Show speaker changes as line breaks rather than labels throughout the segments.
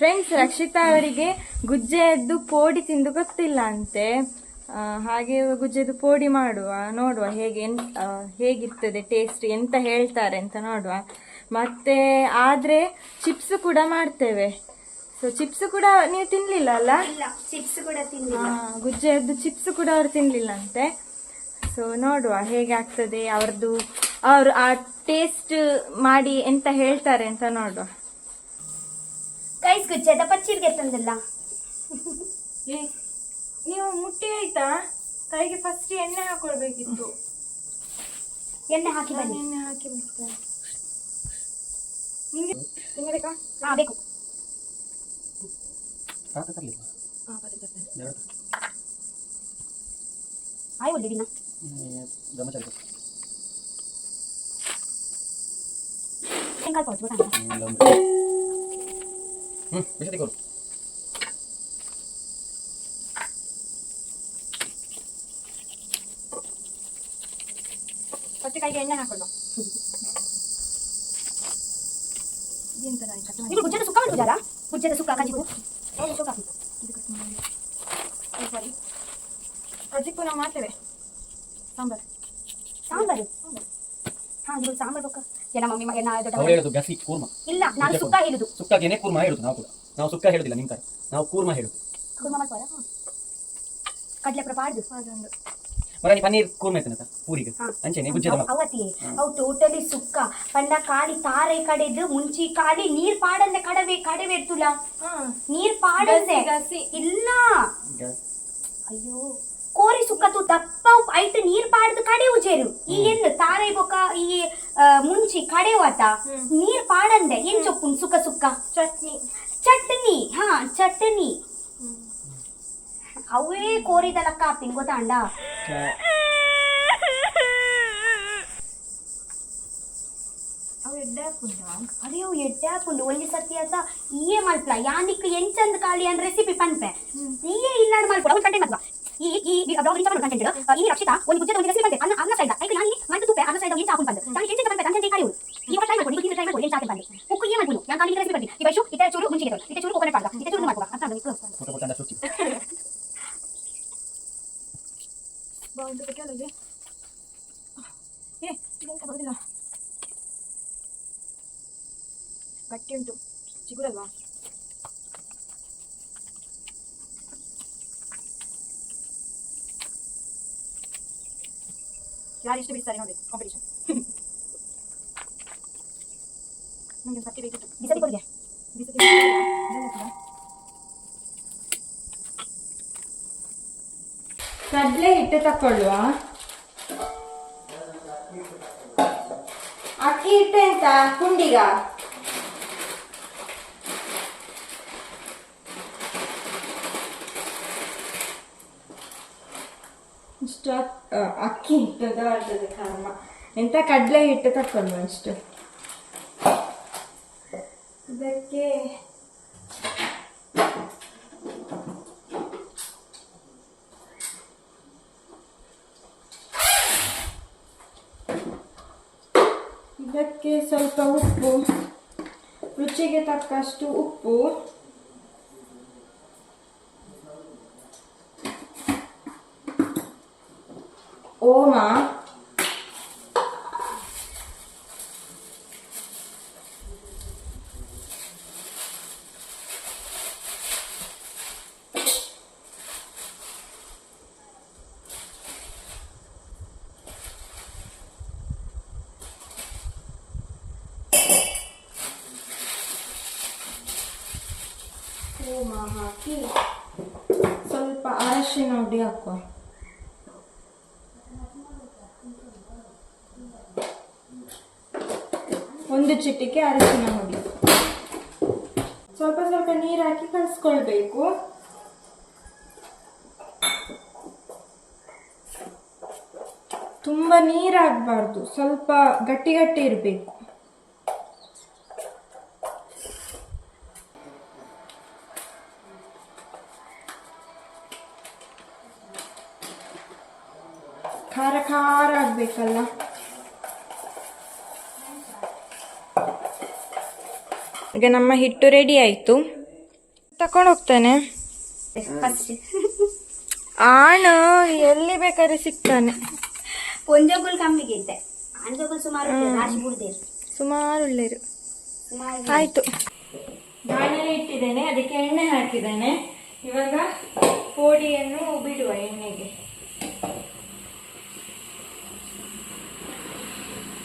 Friends Rakshita ಅವರಿಗೆ ಗುಜ್ಜೆಯದ್ದು ಪೋಡಿ ತಿಂದು ಗೊತ್ತಿಲ್ಲ ಅಂತೆ ಹಾಗೆ ಗುಜ್ಜೆದು ಪೋಡಿ ಮಾಡುವ ನೋಡುವ ಹೇಗೆ ಎನ್ ಹೇಗಿರ್ತದೆ ಟೇಸ್ಟ್ ಎಂತ ಹೇಳ್ತಾರೆ ಅಂತ ನೋಡುವ. ಮತ್ತೆ ಆದ್ರೆ ಚಿಪ್ಸ್ ಕೂಡ ಮಾಡ್ತೇವೆ. ಸೊ ಚಿಪ್ಸ್ ಕೂಡ ನೀವು ತಿನ್ಲಿಲ್ಲ ಅಲ್ಲ?
ಚಿಪ್ಸ್ ಕೂಡ
ಗುಜ್ಜೆಯದ್ದು ಚಿಪ್ಸ್ ಕೂಡ ಅವರು ತಿನ್ಲಿಲ್ಲ ಅಂತೆ ಸೊ ನೋಡುವ ಹೇಗೆ ಆಗ್ತದೆ ಅವ್ರದ್ದು ಅವರು ಆ ಟೇಸ್ಟ್ ಮಾಡಿ ಎಂತ ಹೇಳ್ತಾರೆ ಅಂತ ನೋಡುವ.
ಕೈಸ್ ಗುಚ್ಚದ ಪಚ್ಚಿರ್ಗೆ ತಂದಿಲ್ಲ.
ಏ, ನೀವು ಮುಟ್ಟಿ ಆಯ್ತಾ? ಕೈಗೆ ಫಸ್ಟ್ ಎಣ್ಣೆ ಹಾಕೊಳ್ಬೇಕಿತ್ತು.
ಎಣ್ಣೆ ಹಾಕಿ ಬನ್ನಿ.
ಎಣ್ಣೆ ಹಾಕಿ ಬೇಕಾ?
ಹಾ?
ಹಾ.
ಎರಡು.
ಆಯ್ ಒಳ್ಳೆ ದಿನ.
ಹ್ಮ್, ವಿಷ ತೆಗೆದು.
ಫಸ್ಟ್ ಕೈಗೆ ಎಣ್ಣೆ ಮಾಡಿ
ನೀವು ಗುಜ್ಜದ ಸುಕ್ಕ ಮಾಡ್ಬೋದಾರಾ ಗುಜ್ಜದ ಸುಕ್ಕ ಕಜಿಗು ಸುಕ್ಕ ಹಾಕಿ.
ಸಾರಿ ಅಜ್ಜಿಕ್ಕೂ ನಾವು ಮಾಡ್ತೇವೆ ಸಾಂಬಾರ್
ಸಾಂಬಾರು ಹಾ ಇದು ಸಾಂಬಾರು ಬೇಕಾ ಏನ ಮಮ್ಮಿ ಮ- ಏನ ದೊಡ್ಡ
ಅವ್ರು ಹೇಳುದು ಗಸಿ ಕೂರ್ಮ.
ಇಲ್ಲ ನಾನು ಸುಕ್ಕ ಹೇಳುದು.
ಸುಕ್ಕಾಗೇನೆ ಕೂರ್ಮ ಹೇಳುದು ನಾವು ಕೂಡ. ನಾವು ಸುಕ್ಕ ಹೇಳುದಿಲ್ಲ ನಿಮ್ ತರ. ನಾವು ಕೂರ್ಮ ಹೇಳುದು.
ಕುರ್ಮ ಮಾಡ್ಬೋದಾ ಕಡ್ಲೆ ಪುರ ಪಾಡ್ದು.
ಅದೊಂದು
ಮರಾನಿ ಪನ್ನೀರ್ ಕೂರ್ಮ ಇರ್ತನಕ ಪೂರಿಗೆ.
ಹಾ.
ಅಂಚೆನೆ ಗುಜ್ಜದ.
ಅವತಿ ಅವು ಟೋಟಲಿ ಸುಕ್ಕ. ಪಂಡ ಕಾಳಿ ತಾರೆ ಕಡೆದು ಮುಂಚಿ ಕಾಳಿ ನೀರ್ ಪಾಡಂದೆ ಕಡವೆ ಕಡವೆ ಇರ್ತುಲ
ಹಾ.
ನೀರ್ ಪಾಡಂದೆ
ಗಸಿ, ಗಸಿ.
ಇಲ್ಲ.
ಗ-
ಅಯ್ಯೋ. ಕೋರಿ ಸುಕ್ಕತ್ತು ದಪ್ಪ ಐಟ್ ನೀರ್ ಪಾಡ್ದು ಕಡೆ ಉಜೇರು ಈ ಎನ್ ತಾರೆ ಬೊಕ ಈ ಮುಂಚಿ ಕಡೆ ವಾತ ನೀರ್ ಪಾಡಂದೆ. ಏನ್ ಚೊಪ್ಪುನ್ ಸುಕ್ಕ ಸುಕ್ಕ?
ಚಟ್ನಿ.
ಚಟ್ನಿ. ಹಾ ಚಟ್ನಿ. ಅವೇ ಕೋರಿದ ಲಕ್ಕ ಹಾಪಿನ್ ಗೊತ್ತಾಂಡ
ಅವು ಎಡ್ಡೆ
ಹಾಕೊಂಡು? ಒಂಜಿ ಸತಿ ಆತ ಈಯೇ ಮಲ್ಪಲ. ಯಾನಿಕ್ ಎಂಚಂದ್ ಕಾಳಿ ಅನ್ ರೆಸಿಪಿ ಪನ್ಪೆ. ಈಯೇ ಇಲ್ಲಾಡ್ ಕಂಟೆಂಟ್ ಮಲ್ಪಲ. ಈ ಈ ಬ್ಲಾಗ್ ರೀಚ್ ಮಾಡಿ ಕಂಟೆಂಟ್ ಈ ರಕ್ಷಿತಾ ಒಂದು ಗುಜ್ಜದ ಒಂದು ರೆಸಿಪಿ ಬಂದೆ ಅನ್ನ ಅನ್ನ ಸೈಡ್ ಐಕ ಯಾನಿ ಮಂತು ತುಪ್ಪೆ ಅನ್ನ ಸೈಡ್ ಎಂಚ ಹಾಕೊಂಡು ಬಂದು ನಾನು ಎಂಚ ಬಂದೆ ಕಂಟೆಂಟ್ ಕಾಳಿ ಈ ಟ್ರೈ ಮಾಡ್ಕೊಂಡು ನೀವು ಟ್ರೈ ಮಾಡ್ಕೊಂಡು ಎಂಚ ಹಾಕಿ ಬಂದೆ ಉಕ್ಕು ಏನ್ ಮಾಡ್ಬೋದು ನಾನು ಕಾಳಿ ರೆಸಿಪಿ ಬಂದಿ ಈ ವೈಶು ಇತ ಚೂರು ಮುಂಚಿಗೆ ಇತ ಚೂರು ಕೋಕೋನಟ್ ಪಾಡ್ಗ ಇತ ಚೂರು ಮಾಡ್ಕೋ ಅಂತ ಅಂದ್ರೆ
ಪುಟ್ಟ ಪುಟ್ಟ ಅಂಡ ಶುಚಿ
ಬಾಗುಂಟು ಕೆಳಗೆ ಏ ಇದೆಂತ ಬರೋದಿಲ್ಲ ಗಟ್ಟಿ ಉಂಟು ಚಿಗುರಲ್ವಾ ಯಾರು ಎಷ್ಟು ಬಿಡ್ತಾರೆ ನೋಡಿ ಕಾಂಪಿಟೇಷನ್ ನನಗೆ ಸತ್ತಿ ಬೇಕಿತ್ತು
ಬಿಸಲಿ ಕೊಡಿಗೆ
ಬಿಸಿ ಕಡಲೆ ಹಿಟ್ಟು ತಕೊಳ್ಳುವ ಅಕ್ಕಿ ಹಿಟ್ಟು ಎಂತ ಕುಂಡಿಗ ಇಷ್ಟು ಅಕ್ಕಿ ಹಿಟ್ಟು ಬರ್ತದೆ ಕರ್ಮ. ಎಂತ ಕಡಲೆ ಹಿಟ್ಟು ತಕ್ಕೊಂಡು ಅಷ್ಟು? ಇದಕ್ಕೆ ಇದಕ್ಕೆ ಸ್ವಲ್ಪ ಉಪ್ಪು. ರುಚಿಗೆ ತಕ್ಕಷ್ಟು ಉಪ್ಪು. ಓಮ ಓಮ ಹಾಕಿ ಸ್ವಲ್ಪ ಅರಶಿನ ಹುಡಿ ಹಾಕುವ. ಒಂದು ಚಿಟಿಕೆ ಅರಿಶಿನ ಹುಡಿ ಸ್ವಲ್ಪ ಸ್ವಲ್ಪ ನೀರು ಹಾಕಿ ಕಲಿಸ್ಕೊಳ್ಬೇಕು. ತುಂಬ ನೀರಾಗಬಾರ್ದು ಸ್ವಲ್ಪ ಗಟ್ಟಿ ಗಟ್ಟಿ ಇರಬೇಕು. ಖಾರ ಖಾರ ಆಗ್ಬೇಕಲ್ಲ? ಈಗ ನಮ್ಮ ಹಿಟ್ಟು ರೆಡಿ ಆಯ್ತು. ತಕೊಂಡು ಹೋಗ್ತಾನೆ ಆಣ ಎಲ್ಲಿ ಬೇಕಾದ್ರೆ ಸಿಗ್ತಾನೆ.
ಕಮ್ಮಿಗೆ ಇದ್ದೆ. ಸುಮಾರು ರಾಶಿ ಬಿಡ್ದೇರು
ಸುಮಾರು ಆಯ್ತು. ಬಾಣಲೆ ಇಟ್ಟಿದ್ದೇನೆ ಅದಕ್ಕೆ ಎಣ್ಣೆ ಹಾಕಿದ್ದೇನೆ. ಇವಾಗ ಪೋಡಿಯನ್ನು ಬಿಡುವ ಎಣ್ಣೆಗೆ.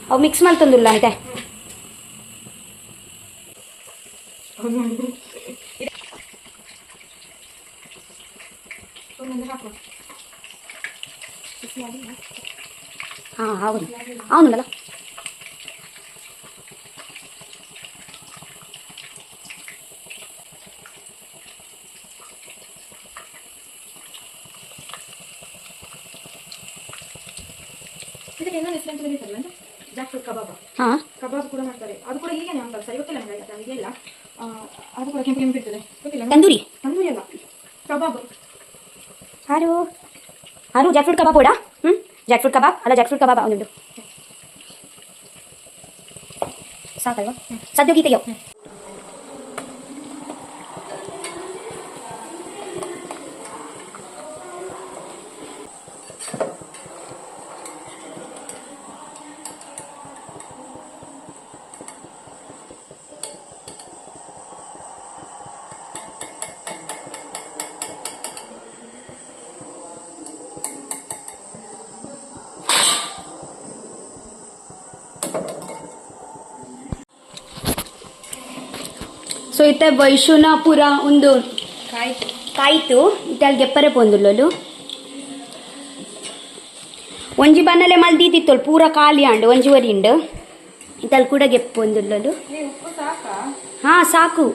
ಅವು ಮಿಕ್ಸ್
ಮಾಡಿ ತಂದಿಲ್ಲ ಅಂತೆ. ಕರೀತಾರಲ್ಲ ಅಂತ ಜಾಕ್ ಫ್ರೂಟ್ ಕಬಾಬ್
ಹಾ
ಕಬಾಬ್ ಕೂಡ ಮಾಡ್ತಾರೆ ಅದು ಕೂಡ ಹೀಗೆ ಅಂತ ಸರಿ ಗೊತ್ತಿಲ್ಲ ನನಗೆ ಅದು ಇಲ್ಲ ಆ, ಅದು ಕೂಡ ಕೆಂಪು ಕೆಂಪು ಇರ್ತದೆ ಗೊತ್ತಿಲ್ಲ
ತಂದೂರಿ
ತಂದೂರಿ ಅಲ್ಲ ಕಬಾಬ್
ಹಾರು ಹಾರು ಜಾಕ್ ಫ್ರೂಟ್ ಕಬಾಬ್ ಕೂಡ ಹ್ಮ್ ಜಾಕ್ ಫ್ರೂಟ್ ಕಬಾಬ್ ಅಲ್ಲ ಜಾಕ್ ಫ್ರೂಟ್ ಕಬಾಬ್ ಅವನಿಡು ಸಾಕಲ್ವಾ ಸದ್ಯ ಗೀತೆಯೋ ಇತ್ತ ವೈಶುನಾಪುರ ಒಂದು
ಕಾಯ್ತು.
ಇಟ್ಟಲ್ಲಿ ಗೆಪ್ಪರೆ ಪೊಂದುಲ್ಲಲು ಒಂಜಿ ಬನ್ನಲೆ ಮಲ್ದೀತಿತ್ತೋಳು ಪೂರ ಖಾಲಿ ಒಂಜಿ ವರಿ ಉಂಡು ಇತ್ತಲ್ಲಿ ಕೂಡ ಗೆಪ್ಪ ಪೊಂದುಲ್ಲಲು
ನೀವು ಉಪ್ಪು ಸಾಕಾ?
ಹಾ ಸಾಕು.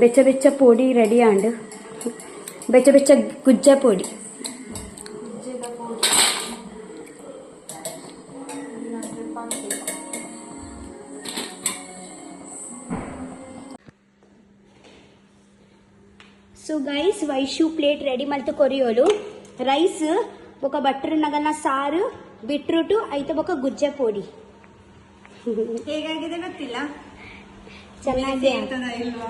ಬೆಚ್ಚ ಬೆಚ್ಚ ಪೊಡಿ ರೆಡಿ ಆಂಡು ಬೆಚ್ಚ ಬೆಚ್ಚ ಗುಜ್ಜ ಪೊಡಿ.
ಪೋಡಿ.
So guys Vaishu plate ready ಮಲ್ತು ಕೊರಿಯೋಳು ರೈಸ್ ಒಕ ಬಟ್ರ್ ನಗನ ಸಾರು ಬಿಟ್ರೂಟು ಐತೆ ಬೊಕ ಗುಜ್ಜೆ ಪೊಡಿ.
ಹೇಗಾಗಿದೆ ಗೊತ್ತಿಲ್ಲ?
ಚೆನ್ನಾಗಿ
ಇಲ್ವಾ